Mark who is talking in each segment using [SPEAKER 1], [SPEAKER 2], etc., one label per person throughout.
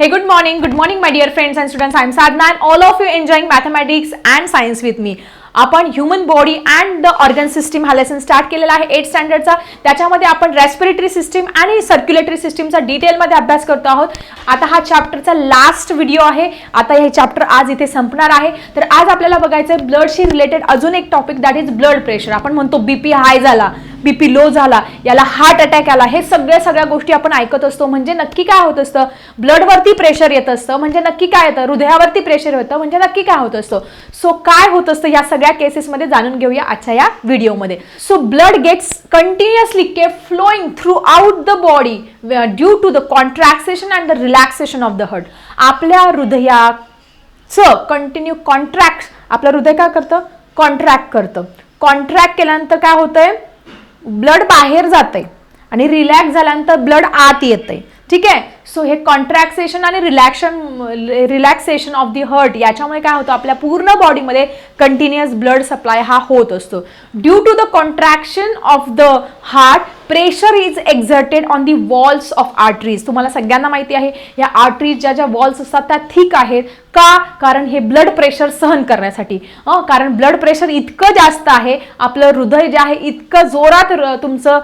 [SPEAKER 1] Hey, good morning. Good morning, my dear friends and students. I'm Sadhna and all of you enjoying mathematics and science with me. आपण human body and the organ system हा lesson start केलेला आहे. Eight स्टँडर्डचा त्याच्यामध्ये आपण respiratory system आणि circulatory सिस्टीमचा डिटेलमध्ये अभ्यास करतो आहोत. आता हा चॅप्टरचा लास्ट व्हिडिओ आहे. आता हे चॅप्टर आज इथे संपणार आहे. तर आज आपल्याला बघायचं आहे ब्लडशी रिलेटेड अजून एक topic that is blood pressure आपण म्हणतो बीपी हाय झाला. बीपी लो झाला याला हार्ट अटॅक आला हे सगळ्या सगळ्या गोष्टी आपण ऐकत असतो. म्हणजे नक्की काय होत असतं? ब्लडवरती प्रेशर येत असतं. म्हणजे नक्की काय येतं? हृदयावरती प्रेशर होतं. म्हणजे नक्की काय होत असतं? सो काय होत असतं या सगळ्या केसेसमध्ये जाणून घेऊया आजच्या या व्हिडिओमध्ये so blood gets continuously K flowing throughout the body due to the contraction and the relaxation of the heart आपल्या हृदयाचं कंटिन्यू कॉन्ट्रॅक्ट आपलं हृदय काय करतं? कॉन्ट्रॅक्ट करतं. कॉन्ट्रॅक्ट केल्यानंतर काय होतंय? ब्लड बाहेर जाते आणि रिलॅक्स झाल्यानंतर ब्लड आत येते ठीक आहे? सो हे कॉन्ट्रॅक्सेशन आणि relaxation relaxation of the heart याच्यामुळे काय होतं? आपल्या पूर्ण बॉडीमध्ये कंटिन्युअस ब्लड सप्लाय हा होत असतो. Due to the contraction of the heart pressure is exerted on the walls of arteries तुम्हाला सगळ्यांना माहिती आहे या आर्टरीज ज्या ज्या वॉल्स असतात त्या थिक आहेत. का? कारण हे ब्लड प्रेशर सहन करण्यासाठी. कारण ब्लड प्रेशर इतकं जास्त आहे आपलं हृदय जे आहे इतकं जोरात तुमचं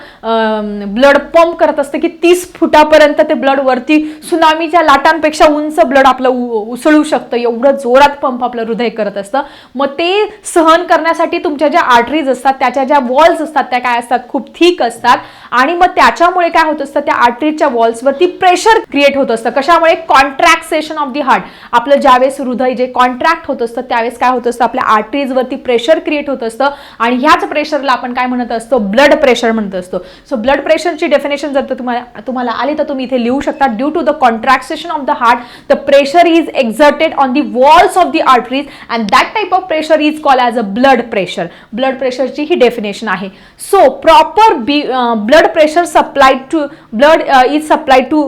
[SPEAKER 1] ब्लड पंप करत असतं की तीस फुटापर्यंत ते ब्लड वरती सुनामीच्या लाटांपेक्षा उंच ब्लड आपलं उसळू शकतं. एवढं जोरात पंप आपलं हृदय करत असतं. मग ते सहन करण्यासाठी तुमच्या ज्या आर्टरीज असतात त्याच्या ज्या वॉल्स असतात त्या काय असतात? खूप थिक असतात. आणि मग त्याच्यामुळे काय होत असतं? त्या आर्टरीजच्या वॉल्सवरती प्रेशर क्रिएट होत असतं. कशामुळे? कॉन्ट्रॅक्सेशन ऑफ दी हार्ट आपलं ज्यावेळेस हृदय जे कॉन्ट्रॅक्ट होत असतं त्यावेळेस काय होत असतं? आपल्या आर्टरीजवरती प्रेशर क्रिएट होत असतं. आणि ह्याच प्रेशरला आपण काय म्हणत असतो? ब्लड प्रेशर म्हणत असतो. सो ब्लड प्रेशरची डेफिनेशन जर तुम्हाला तुम्हाला आली तर तुम्ही इथे लिहू शकता. Due to the contraction of the heart the pressure is exerted on walls walls of arteries and and that of of pressure is call a a blood pressure blood प्रेशरची he definition आहे. So proper uh, supplied blood pressure uh, to blood is uh, to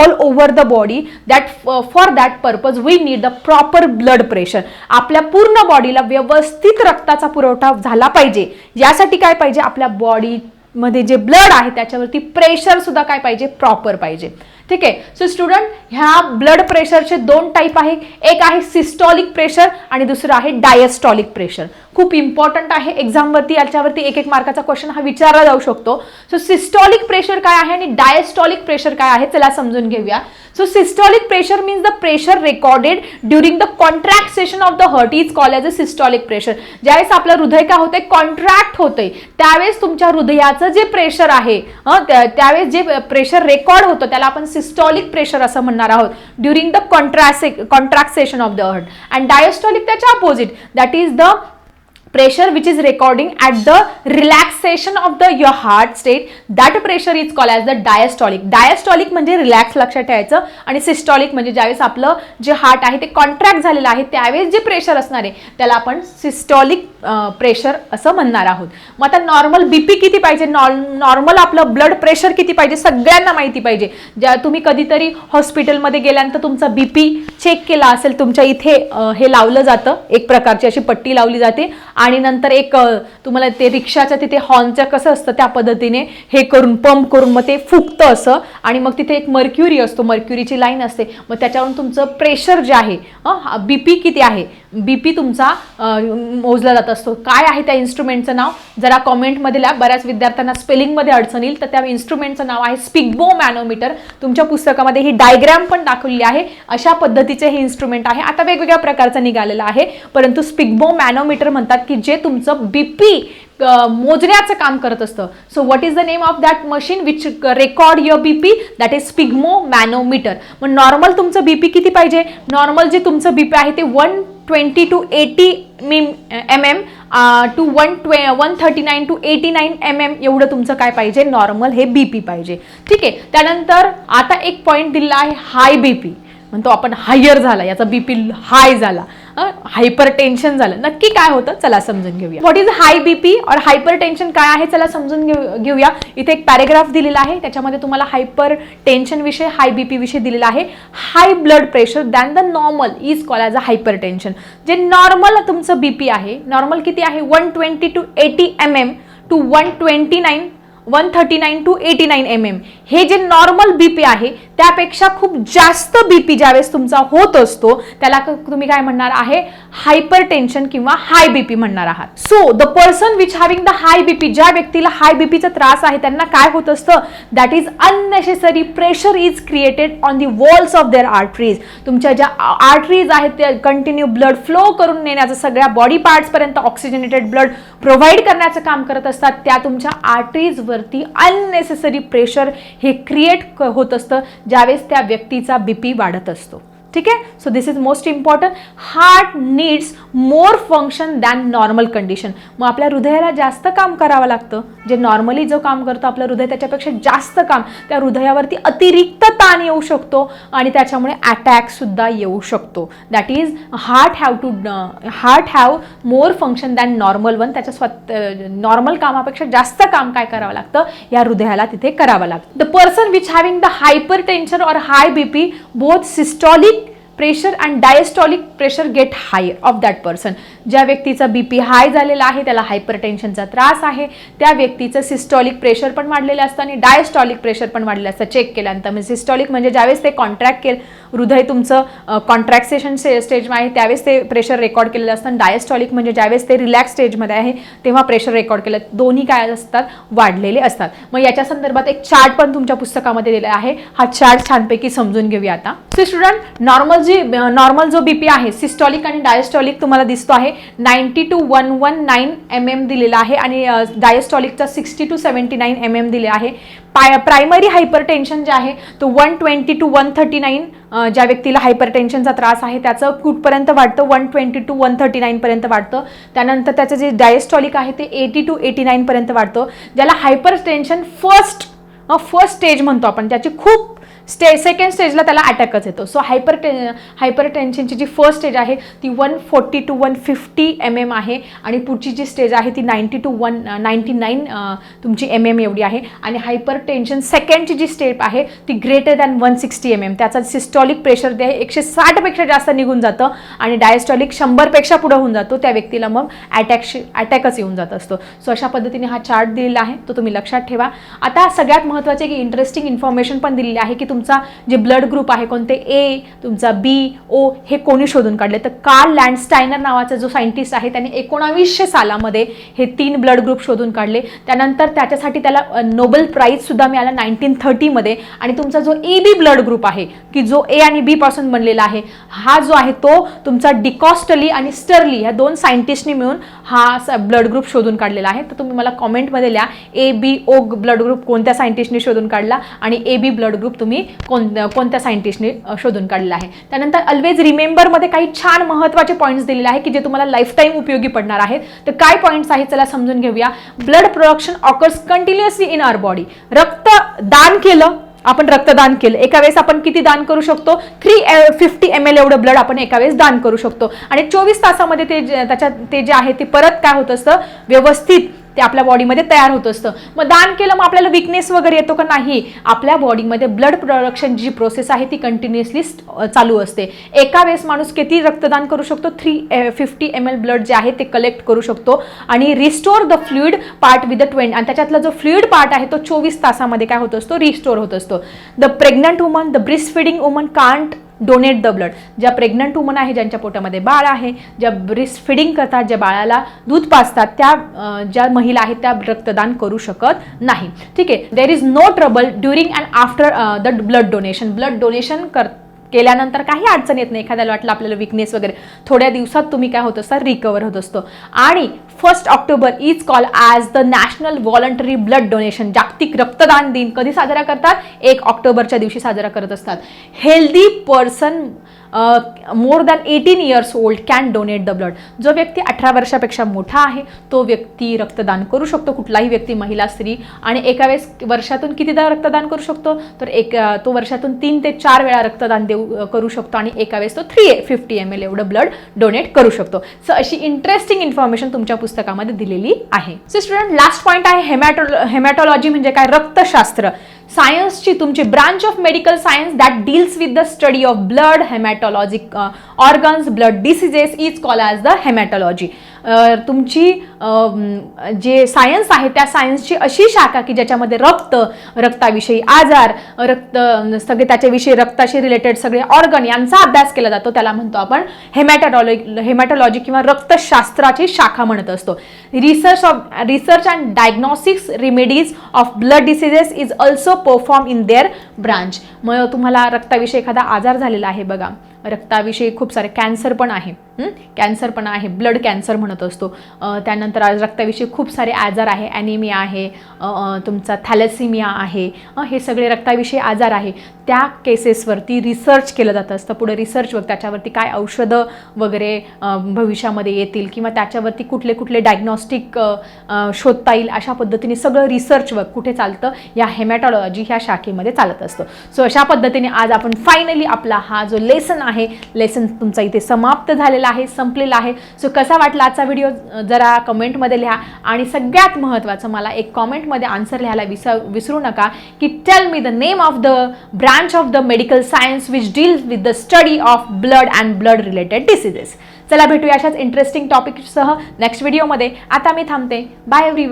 [SPEAKER 1] all the the body that for that purpose we need the proper blood pressure आपल्या पूर्ण बॉडीला व्यवस्थित रक्ताचा पुरवठा झाला पाहिजे. यासाठी काय पाहिजे? आपल्या बॉडी मध्ये जे ब्लड आहे त्याच्यावरती प्रेशर सुद्धा काय पाहिजे? प्रॉपर पाहिजे. ठीक आहे. सो स्टुडंट ह्या ब्लड प्रेशरचे दोन टाईप आहे. एक आहे सिस्टॉलिक प्रेशर आणि दुसरं आहे डायस्टॉलिक प्रेशर खूप इम्पॉर्टंट आहे. एक्झामवरती याच्यावरती एक एक मार्काचा क्वेश्चन हा विचारला जाऊ शकतो. सो सिस्टॉलिक प्रेशर काय आहे आणि डायस्टॉलिक प्रेशर काय आहे? चला समजून घेऊया. So systolic pressure means the pressure recorded during the contraction of the heart is call as a systolic pressure ज्यावेळेस आपलं हृदय काय होतंय? कॉन्ट्रॅक्ट होतंय. त्यावेळेस तुमच्या हृदयाचं जे प्रेशर आहे हं, त्यावेळेस जे प्रेशर रेकॉर्ड होतं त्याला आपण सिस्टॉलिक प्रेशर असं म्हणणार आहोत. During the कॉन्ट्रासे contraction of the heart and diastolic त्याच्या opposite that is the pressure which is recording at the relaxation of the your heart state. That pressure is called as the diastolic. Diastolic म्हणजे relax लक्षात ठेवायचं. आणि systolic म्हणजे ज्यावेळेस आपलं जे heart आहे ते कॉन्ट्रॅक्ट झालेलं आहे त्यावेळेस जे प्रेशर असणार आहे त्याला आपण सिस्टॉलिक प्रेशर असं म्हणणार आहोत. मग आता नॉर्मल बीपी किती पाहिजे? नॉर्मल आपलं ब्लड प्रेशर किती पाहिजे? सगळ्यांना माहिती पाहिजे. ज्या तुम्ही कधीतरी हॉस्पिटलमध्ये गेल्यानंतर तुमचा बीपी चेक केला असेल तुमच्या इथे हे लावलं जातं. एक प्रकारची अशी पट्टी लावली जाते. आणि नंतर एक तुम्हाला ते रिक्षाच्या तिथे हॉर्नचं कसं असतं त्या पद्धतीने हे करून पंप करून मग ते फुकतं असं. आणि मग तिथे एक मर्क्युरी असतो. मर्क्युरीची लाईन असते. मग त्याच्यावरून तुमचं प्रेशर जे आहे बी पी किती आहे? बी पी तुमचा मोजला जात असतो. काय आहे त्या इन्स्ट्रुमेंटचं नाव? जरा कॉमेंटमध्ये लिहा. बऱ्याच विद्यार्थ्यांना स्पेलिंगमध्ये अडचण येईल तर त्या इन्स्ट्रुमेंटचं नाव आहे स्पिग्बो मॅनोमीटर तुमच्या पुस्तकामध्ये ही डायग्रॅम पण दाखवलेली आहे. अशा पद्धतीचे हे इन्स्ट्रुमेंट आहे. आता वेगवेगळ्या प्रकारचं निघालेलं आहे. परंतु स्पिग्बो मॅनोमीटर म्हणतात की जे तुमचं बी पी मोजण्याचं काम करत असतं. So what is the name of that machine which record your BP that is sphygmomanometer मग नॉर्मल तुमचं बी पी किती पाहिजे? नॉर्मल जे तुमचं बी पी आहे ते one twenty to eighty meme M M to one ट्वे one thirty nine to eighty nine M M एवढं तुमचं काय पाहिजे? नॉर्मल हे बी पी पाहिजे. ठीक आहे? त्यानंतर आता एक पॉईंट दिलेला आहे हाय बी पी म्हणतो आपण हायर झाला याचा बीपी हाय झाला. हायपर टेन्शन झालं. नक्की काय होतं? चला समजून घेऊया. व्हॉट इज हाय बीपी और हायपर टेन्शन काय आहे? चला समजून घेऊ घेऊया. इथे एक पॅरेग्राफ दिलेला आहे. त्याच्यामध्ये तुम्हाला हायपर टेन्शन विषय हाय बीपी विषय दिलेला आहे. High blood pressure than the normal is call as a hypertension जे नॉर्मल तुमचं बीपी आहे नॉर्मल किती आहे? One twenty to eighty M M to one twenty nine one thirty nine to eighty nine M M हे जे normal BP आहे त्यापेक्षा खूप जास्त बीपी ज्यावेळेस तुमचा होत असतो त्याला तुम्ही काय म्हणणार आहे? हायपर टेन्शन किंवा हाय बीपी म्हणणार आहात. So the person which having the high BP ज्या व्यक्तीला हाय बीपीचा त्रास आहे त्यांना काय होत असतं? That is unnecessary pressure is created on the walls of their arteries तुमच्या ज्या आर्टरीज आहेत त्या कंटिन्यू ब्लड फ्लो करून नेण्याचं सगळ्या बॉडी पार्ट्सपर्यंत ऑक्सिजनेटेड ब्लड प्रोव्हाइड करण्याचं काम करत असतात त्या तुमच्या वरती अननेसेसरी प्रेशर हे क्रिएट होत असतं ज्यावेळेस त्या व्यक्तीचा बीपी वाढत असतो. ठीक आहे? So this is most important heart needs more function than normal condition मग आपल्या हृदयाला जास्त काम करावं लागतं. जे नॉर्मली जो काम करतो आपलं हृदय त्याच्यापेक्षा जास्त काम त्या हृदयावरती अतिरिक्त ताण येऊ शकतो आणि त्याच्यामुळे अटॅकसुद्धा येऊ शकतो. That is heart have to heart have more function than normal one त्याच्या स्वत नॉर्मल कामापेक्षा जास्त काम काय करावं लागतं? या हृदयाला तिथे करावं लागतं. The person which having the hypertension और high B P both systolic pressure and diastolic pressure get higher of that person ज्या व्यक्तीचा बी पी हाय झालेला आहे त्याला हायपर टेन्शनचा त्रास आहे त्या व्यक्तीचं सिस्टॉलिक प्रेशर पण वाढलेलं असतं आणि डायस्टॉलिक प्रेशर पण वाढलेलं असतं. चेक केल्यानंतर म्हणजे सिस्टॉलिक म्हणजे ज्यावेळेस ते कॉन्ट्रॅक्ट केलं हृदय तुमचं कॉन्ट्रॅक्सेशन स्टेज आहे त्यावेळेस ते प्रेशर रेकॉर्ड केलेलं असतं. डायस्टॉलिक म्हणजे ज्यावेळेस ते रिलॅक्स स्टेजमध्ये आहे तेव्हा प्रेशर रेकॉर्ड केलं. दोन्ही काय असतात? वाढलेले असतात. मग याच्या संदर्भात एक चार्ट पण तुमच्या पुस्तकामध्ये दिला आहे. हा चार्ट छानपैकी समजून घेऊया आता. सो स्टुडंट नॉर्मल जी नॉर्मल जो बीपी आहे सिस्टॉलिक आणि डायस्टॉलिक तुम्हाला दिसतो आहे ninety to one one nine M M दिलेला आहे आणि डायस्टॉलिकचा sixty to seventy nine M M दिले आहे. पाय प्रायमरी हायपर टेन्शन जे आहे तो one twenty to one thirty nine ज्या व्यक्तीला हायपर टेन्शनचा त्रास आहे त्याचं कुठपर्यंत वाढतं? One twenty to one thirty नाईनपर्यंत वाढतं. त्यानंतर त्याचं जे डायस्टॉलिक आहे ते एटी टू एटी नाईनपर्यंत वाढतं. ज्याला hypertension first first stage म्हणतो आपण त्याची खूप स्टे सेकंड स्टेजला त्याला अटॅकच येतो. सो हायपर टे हायपर टेन्शनची जी फर्स्ट स्टेज आहे ती one forty to one fifty M M आहे. आणि पुढची जी स्टेज आहे ती ninety to one ninety nine तुमची एम एम एवढी आहे. आणि हायपर टेन्शन सेकंडची जी स्टेप आहे ती greater than one sixty M M त्याचा सिस्टॉलिक प्रेशर जे आहे एकशे साठपेक्षा जास्त निघून जातं. आणि डायस्टॉलिक शंभरपेक्षा पुढं होऊन जातो. त्या व्यक्तीला मग अटॅकशी अटॅकच येऊन जात असतो. सो अशा पद्धतीने हा चार्ट दिलेला आहे. तो तुम्ही लक्षात ठेवा. आता सगळ्यात महत्त्वाचे की इंटरेस्टिंग इन्फॉर्मेशन पण दिलेली आहे की तुमचा जे ब्लड ग्रुप आहे कोणते ए तुमचा बी ओ हे कोणी शोधून काढले? तर कार्ल लँडस्टायनर नावाचा जो सायंटिस्ट आहे त्याने एकोणावीसशे सालामध्ये हे तीन ब्लड ग्रुप शोधून काढले. त्यानंतर त्याच्यासाठी त्याला नोबेल प्राईजसुद्धा मिळाला नाईन्टीन थर्टीमध्ये आणि तुमचा जो ए बी ब्लड ग्रुप आहे की जो ए आणि बी पासून बनलेला आहे हा जो आहे तो तुमचा डिकॉस्टली आणि स्टर्ली ह्या दोन सायंटिस्टनी मिळून हा ब्लड ग्रुप शोधून काढलेला आहे. तर तुम्ही मला कॉमेंटमध्ये लिहा A B O blood group कोणत्या सायंटिस्टने शोधून काढला आणि ए बी ब्लड ग्रुप तुम्ही कोण कोणत्या सायंटिस्टने शोधून काढलेला आहे. त्यानंतर ऑलवेज रिमेंबरमध्ये काही छान महत्त्वाचे पॉईंट्स दिलेले आहे की जे तुम्हाला लाईफटाईम उपयोगी पडणार आहेत. तर काय पॉईंट्स आहेत चला समजून घेऊया. Blood production occurs continuously in our body रक्त दान केलं आपण रक्तदान केलं. एका वेळेस आपण किती दान करू शकतो? थ्री फिफ्टी एम एल एवढं ब्लड आपण एका वेळेस दान करू शकतो. आणि चोवीस तासामध्ये ते जे- त्याच्यात ते जे आहे ते परत काय होत असतं? व्यवस्थित ते आपल्या बॉडीमध्ये तयार होत असतं. मग दान केलं मग आपल्याला विकनेस वगैरे येतो का? नाही. आपल्या बॉडीमध्ये ब्लड प्रोडक्शन जी प्रोसेस आहे ती कंटिन्युअसली चालू असते. एका वेळेस माणूस किती रक्तदान करू शकतो? Three fifty M L blood जे आहे ते कलेक्ट करू शकतो. आणि restore the fluid part with the twenty आणि त्याच्यातला जो फ्लुईड पार्ट आहे तो चोवीस तासामध्ये काय होत असतो? रिस्टोर होत असतो. The pregnant woman the breast feeding woman can't donate the blood ज्या प्रेग्नंट वुमन आहे ज्यांच्या पोटामध्ये बाळ आहे ज्या ब्रेस्ट फिडिंग करतात ज्या बाळाला दूध पाजतात त्या ज्या महिला आहेत त्या रक्तदान करू शकत नाही. ठीक आहे? There is no trouble during and after the blood donation blood donation कर केल्यानंतर काही अडचण येत नाही. एखाद्याला वाटलं आपल्याला विकनेस वगैरे. थोड्या दिवसात तुम्ही काय होत असता रिकवर होत असतो. आणि first October is call as the national voluntary blood donation जागतिक रक्तदान दिन. कधी साजरा करतात? एक ऑक्टोबरच्या दिवशी साजरा करत असतात. Healthy person more than eighteen years old can donate the blood जो व्यक्ती अठरा वर्षापेक्षा मोठा आहे तो व्यक्ती रक्तदान करू शकतो. कुठलाही व्यक्ती महिला स्त्री आणि एका वेळेस वर्षातून कितीदा रक्तदान करू शकतो तर एक तो वर्षातून तीन ते चार वेळा रक्तदान देऊ करू शकतो आणि एका वेळेस तो थ्री फिफ्टी एम एल एवढं ब्लड डोनेट करू शकतो. सो अशी इंटरेस्टिंग इन्फॉर्मेशन तुमच्या पुस्तकामध्ये दिलेली आहे. सो स्टुडंट लास्ट पॉईंट आहे हेमॅटो हेमॅटॉलॉजी म्हणजे काय? रक्तशास्त्र. सायन्सची तुमची branch of medical science that deals with the study of blood haematologic organs blood diseases is call as the haematology तुमची जे सायन्स आहे त्या सायन्सची अशी शाखा की ज्याच्यामध्ये रक्त रक्ताविषयी आजार रक्त सगळे त्याच्याविषयी रक्ताशी रिलेटेड सगळे ऑर्गन यांचा अभ्यास केला जातो. त्याला म्हणतो आपण हेमॅटॉलॉजी हेमॅटॉलॉजी किंवा रक्तशास्त्राची शाखा म्हणत असतो. Research of research and diagnostics remedies of blood diseases is also perform in their branch मग तुम्हाला रक्ताविषयी एखादा आजार झालेला आहे बघा. रक्ताविषयी खूप सारे कॅन्सर पण आहे. कॅन्सर पण आहे ब्लड कॅन्सर म्हणत असतो. त्यानंतर आज रक्ताविषयी खूप सारे आजार आहे ॲनिमिया आहे तुमचा थॅलेसिमिया आहे हे सगळे रक्ताविषयी आजार आहे. त्या केसेसवरती रिसर्च केलं जात असतं. पुढे रिसर्च वर्क त्याच्यावरती काय औषधं वगैरे भविष्यामध्ये येतील किंवा त्याच्यावरती कुठले कुठले डायग्नॉस्टिक शोधता येईल अशा पद्धतीने सगळं रिसर्च वर्क कुठे चालतं? या हेमॅटॉलॉजी ह्या शाखेमध्ये चालत असतं. सो अशा पद्धतीने आज आपण फायनली आपला हा जो लेसन आहे लेसन तुमचा इथे समाप्त झालेला आहे संपलेला आहे. सो कसा वाटला आजचा व्हिडिओ जरा कमेंटमध्ये लिहा. आणि सगळ्यात महत्त्वाचं मला एक कॉमेंटमध्ये आन्सर लिहायला विस विसरू नका की tell me the name of the branch of the medical science which deals with the study of blood and blood related diseases चला भेटूया अशाच इंटरेस्टिंग टॉपिकसह नेक्स्ट व्हिडिओमध्ये आता मी थांबते. Bye every